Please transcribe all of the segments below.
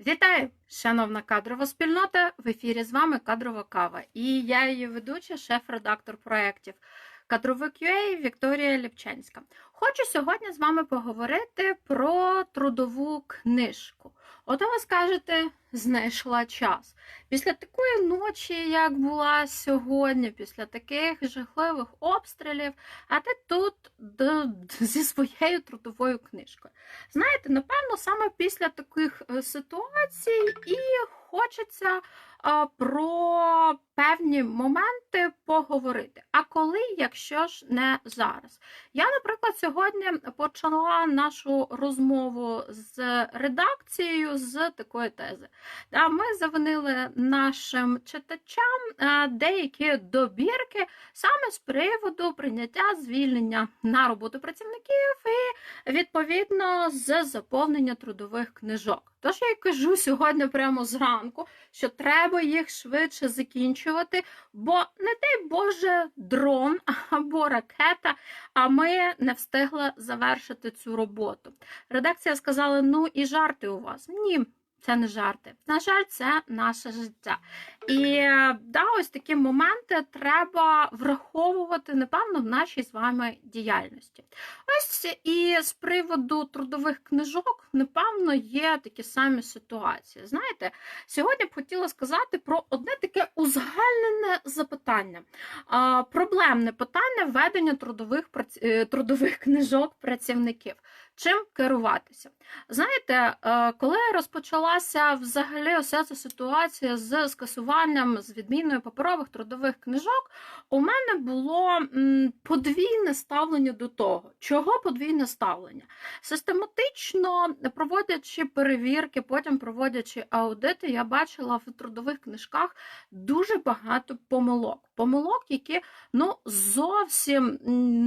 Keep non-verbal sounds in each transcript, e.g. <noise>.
Вітаю, шановна кадрова спільнота! В ефірі з вами кадрова кава. І я її ведуча, шеф-редактор проєктів Кадровик UA Вікторія Ліпченська. Хочу сьогодні з вами поговорити про трудову книжку. От ви скажете, знайшла час. Після такої ночі, як була сьогодні, після таких жахливих обстрілів, а ти тут зі своєю трудовою книжкою. Знаєте, напевно, саме після таких е, ситуацій і хочеться про певні моменти поговорити. А коли, якщо ж не зараз? Я, наприклад, сьогодні почала нашу розмову з редакцією з такої тези. Ми завинили нашим читачам е, деякі добірки саме з приводу прийняття звільнення на роботу працівників і відповідно з заповнення трудових книжок. Тож я кажу сьогодні прямо зранку, що треба їх швидше закінчувати, бо не дай Боже дрон або ракета, а ми не встигли завершити цю роботу. Редакція сказала: ну і жарти у вас. Ні. Це не жарти. На жаль, це наше життя. І да, ось такі моменти треба враховувати, напевно, в нашій з вами діяльності. Ось і з приводу трудових книжок, напевно, є такі самі ситуації. Знаєте, сьогодні б хотіла сказати про одне таке узагальнене запитання, проблемне питання ведення трудових, е, трудових книжок працівників. Чим керуватися? Знаєте, е, коли розпочалася взагалі ося ця ситуація з скасуванням, з відміною паперових трудових книжок, у мене було подвійне ставлення до того. Чого подвійне ставлення? Систематично проводячи перевірки, потім проводячи аудити, я бачила в трудових книжках дуже багато помилок. Помилок, які ну зовсім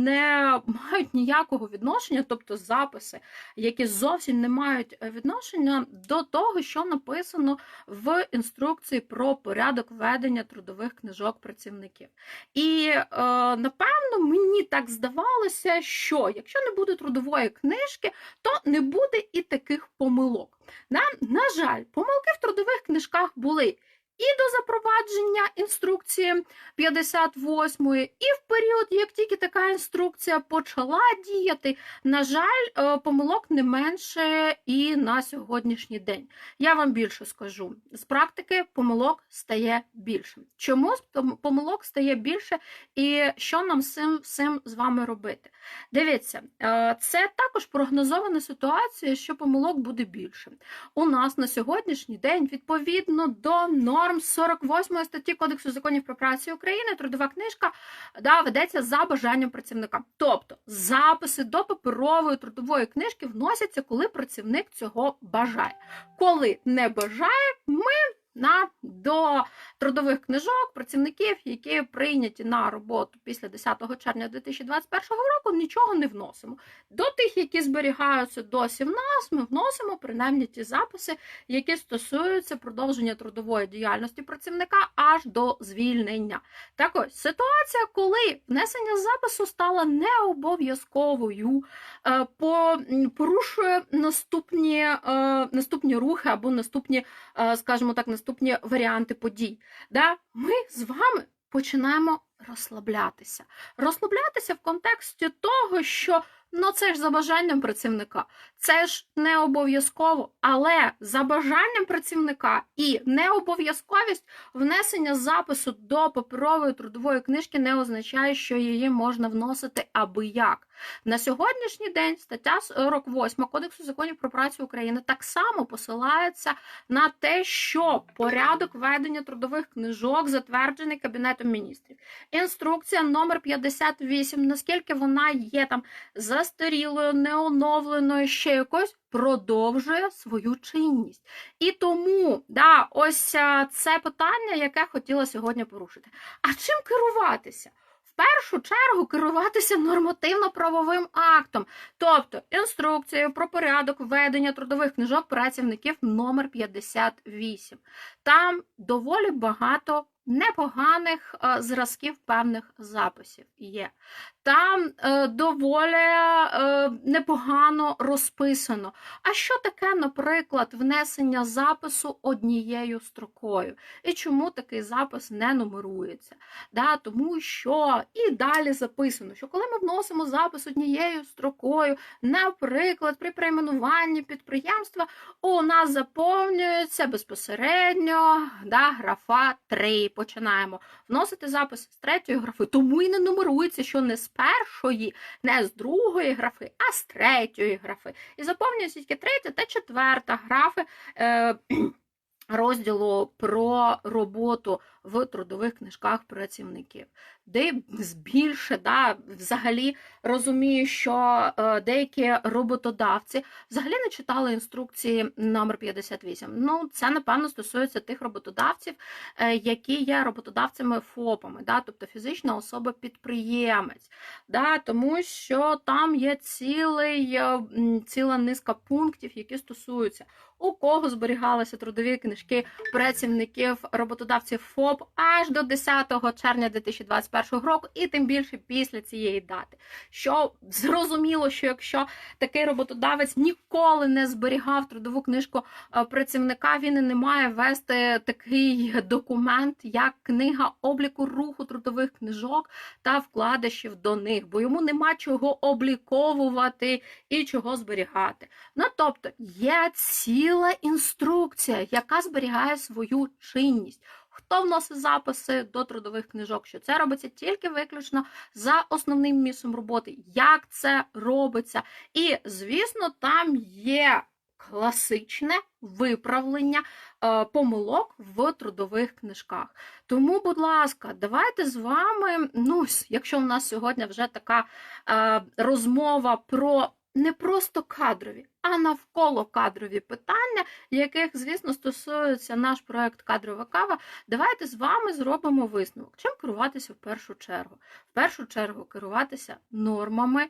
не мають ніякого відношення, тобто записи, які зовсім не мають е, відношення до того, що написано в інструкції про порядок ведення трудових книжок працівників. І е, напевно мені так здавалося, що якщо не буде трудової книжки, то не буде і таких помилок. На, на жаль, помилки в трудових книжках були. І до запровадження інструкції 58-ї, і в період, як тільки така інструкція почала діяти, на жаль, е, помилок не менше і на сьогоднішній день. Я вам більше скажу: з практики помилок стає більше. Чому помилок стає більше, і що нам всім з вами робити? Дивіться, е, це також прогнозована ситуація, що помилок буде більше. У нас на сьогоднішній день, відповідно до норм 48 статті Кодексу законів про працю України, трудова книжка да, ведеться за бажанням працівника. Тобто записи до паперової трудової книжки вносяться, коли працівник цього бажає. Коли не бажає, ми на до трудових книжок працівників, які прийняті на роботу після 10 червня 2021 року, нічого не вносимо. До тих, які зберігаються досі в нас, ми вносимо принаймні ті записи, які стосуються продовження трудової діяльності працівника аж до звільнення. Так ось ситуація, коли внесення запису стало необов'язковою, е, по- м, порушує наступні, е, наступні рухи або наступні, е, скажімо так, наступні варіанти подій. Да? Ми з вами починаємо розслаблятися. Розслаблятися в контексті того, що ну це ж за бажанням працівника. Це ж не обов'язково, але за бажанням працівника і необов'язковість внесення запису до паперової трудової книжки не означає, що її можна вносити аби як. На сьогоднішній день стаття 48 Кодексу законів про працю України так само посилається на те, що порядок ведення трудових книжок затверджений Кабінетом міністрів. Інструкція номер 58, наскільки вона є там застарілою, неоновленою, ще якось продовжує свою чинність. І тому да, ось це питання, яке хотіла сьогодні порушити. А чим керуватися? В першу чергу керуватися нормативно-правовим актом, тобто інструкцією про порядок ведення трудових книжок працівників номер 58. Там доволі багато непоганих е, зразків певних записів є. Там е, доволі е, непогано розписано. А що таке, наприклад, внесення запису однією строкою? І чому такий запис не нумерується? Да, тому що і далі записано, що коли ми вносимо запис однією строкою, наприклад, при перейменуванні підприємства, у нас заповнюється безпосередньо да, графа 3. Починаємо вносити запис з третьої графи, тому і не нумерується, що не з першої, не з другої графи, а з третьої графи. І заповнюється тільки третя та четверта графи. Е, <clears throat> Розділу про роботу в трудових книжках працівників, де більше да, взагалі розумію, що е, деякі роботодавці взагалі не читали інструкції номер 58. Ну, це напевно стосується тих роботодавців, е, які є роботодавцями ФОПами, да, тобто фізична особа-підприємець, да, тому що там є цілий, е, ціла низка пунктів, які стосуються. У кого зберігалися трудові книжки працівників роботодавців ФОП аж до 10 червня 2021 року, і тим більше після цієї дати. Що зрозуміло, що якщо такий роботодавець ніколи не зберігав трудову книжку е, працівника, він і не має вести такий документ, як книга обліку руху трудових книжок та вкладишів до них, бо йому нема чого обліковувати і чого зберігати. Ну тобто є ціла інструкція, яка зберігає свою чинність. Хто вносить записи до трудових книжок? Що це робиться тільки виключно за основним місцем роботи, як це робиться. І, звісно, там є класичне виправлення е, помилок в трудових книжках. Тому, будь ласка, давайте з вами, ну, якщо у нас сьогодні вже така е, розмова про не просто кадрові, а навколо кадрові питання, яких, звісно, стосується наш проект Кадрова кава. Давайте з вами зробимо висновок. Чим керуватися в першу чергу? В першу чергу керуватися нормами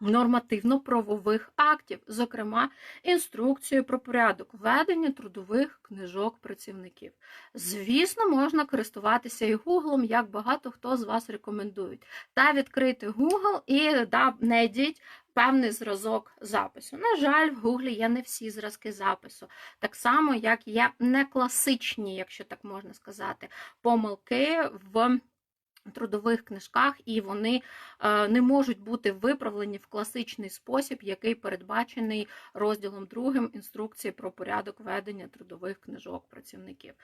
нормативно-правових актів, зокрема інструкцією про порядок ведення трудових книжок працівників. Звісно, можна користуватися і Гуглом, як багато хто з вас рекомендують. Та відкрити Google і да, знайдіть певний зразок запису. На жаль, в Гуглі є не всі зразки запису, так само, як є не класичні, якщо так можна сказати, помилки в трудових книжках, і вони е, не можуть бути виправлені в класичний спосіб, який передбачений розділом другим інструкції про порядок ведення трудових книжок працівників.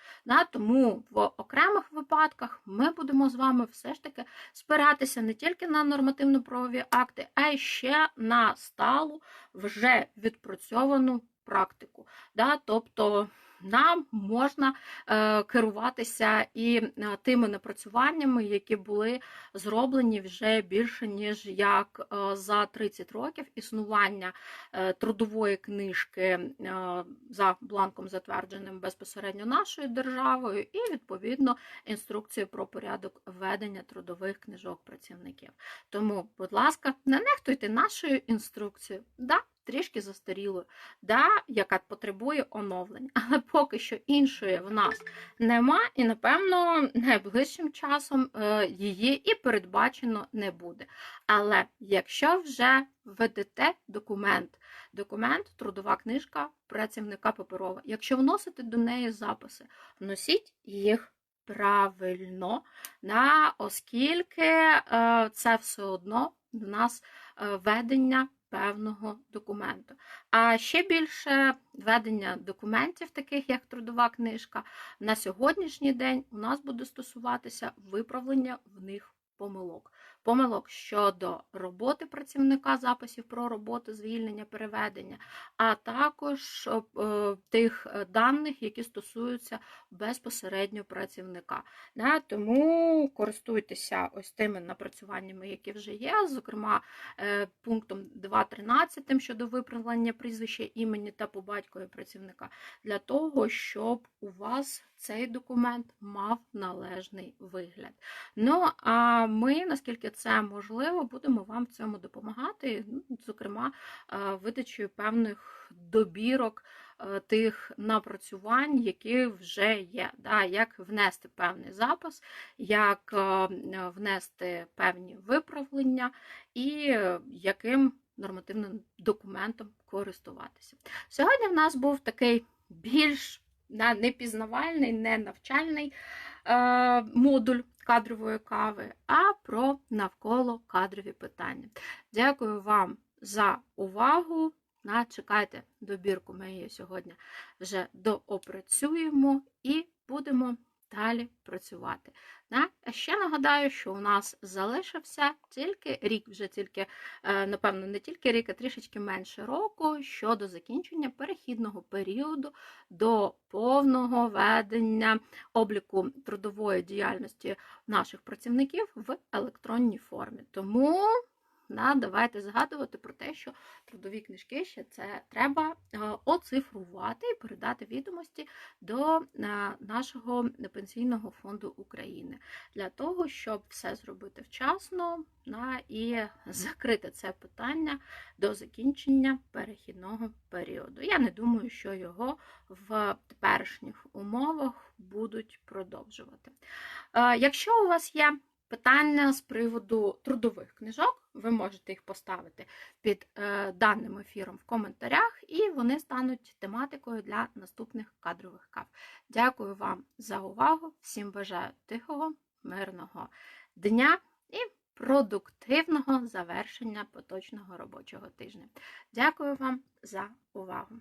Тому в окремих випадках ми будемо з вами все ж таки спиратися не тільки на нормативно-правові акти, а й ще на сталу вже відпрацьовану практику. Тобто нам можна е, керуватися і е, тими напрацюваннями, які були зроблені вже більше ніж як е, за 30 років існування трудової книжки за бланком, затвердженим безпосередньо нашою державою, і відповідно інструкцію про порядок ведення трудових книжок працівників. Тому, будь ласка, не нехтуйте нашою інструкцією. Да, трішки застарілою, да, яка потребує оновлень. <laughs> Але поки що іншої в нас нема, і, напевно, найближчим часом е, її і передбачено не буде. Але якщо вже ведете документ, документ, трудова книжка працівника паперова, якщо вносите до неї записи, вносіть їх. Правильно, да, оскільки е, це все одно в нас е, ведення певного документу. А ще більше ведення документів, таких як трудова книжка, на сьогоднішній день у нас буде стосуватися виправлення в них помилок. Помилок щодо роботи працівника, записів про роботу, звільнення, переведення, а також е, тих е, даних, які стосуються безпосередньо працівника. Тому користуйтеся ось тими напрацюваннями, які вже є, зокрема е, пунктом 2.13 щодо виправлення прізвища імені та по батькові працівника, для того, щоб у вас цей документ мав належний вигляд. Ну, а ми, наскільки це можливо, будемо вам в цьому допомагати, ну, зокрема, видачею певних добірок е, тих напрацювань, які вже є. Да, Як внести певний запис, як е, внести певні виправлення і е, яким нормативним документом користуватися. Сьогодні в нас був такий більш да, непізнавальний, не навчальний е, модуль кадрової кави, а про навколо кадрові питання. Дякую вам за увагу. На, чекайте добірку, ми її сьогодні вже доопрацюємо і будемо далі працювати. Да? А ще нагадаю, що у нас залишився тільки рік, вже тільки, е, напевно, не тільки рік, а трішечки менше року щодо закінчення перехідного періоду до повного ведення обліку трудової діяльності наших працівників в електронній формі. Тому да, давайте згадувати про те, що трудові книжки ще це треба е, оцифрувати і передати відомості до е, нашого пенсійного фонду України для того, щоб все зробити вчасно да, і закрити це питання до закінчення перехідного періоду. Я не думаю, що його в теперішніх умовах будуть продовжувати. Е, Якщо у вас є питання з приводу трудових книжок, ви можете їх поставити під е, даним ефіром в коментарях, і вони стануть тематикою для наступних кадрових кав. Дякую вам за увагу. Всім бажаю тихого, мирного дня і продуктивного завершення поточного робочого тижня. Дякую вам за увагу!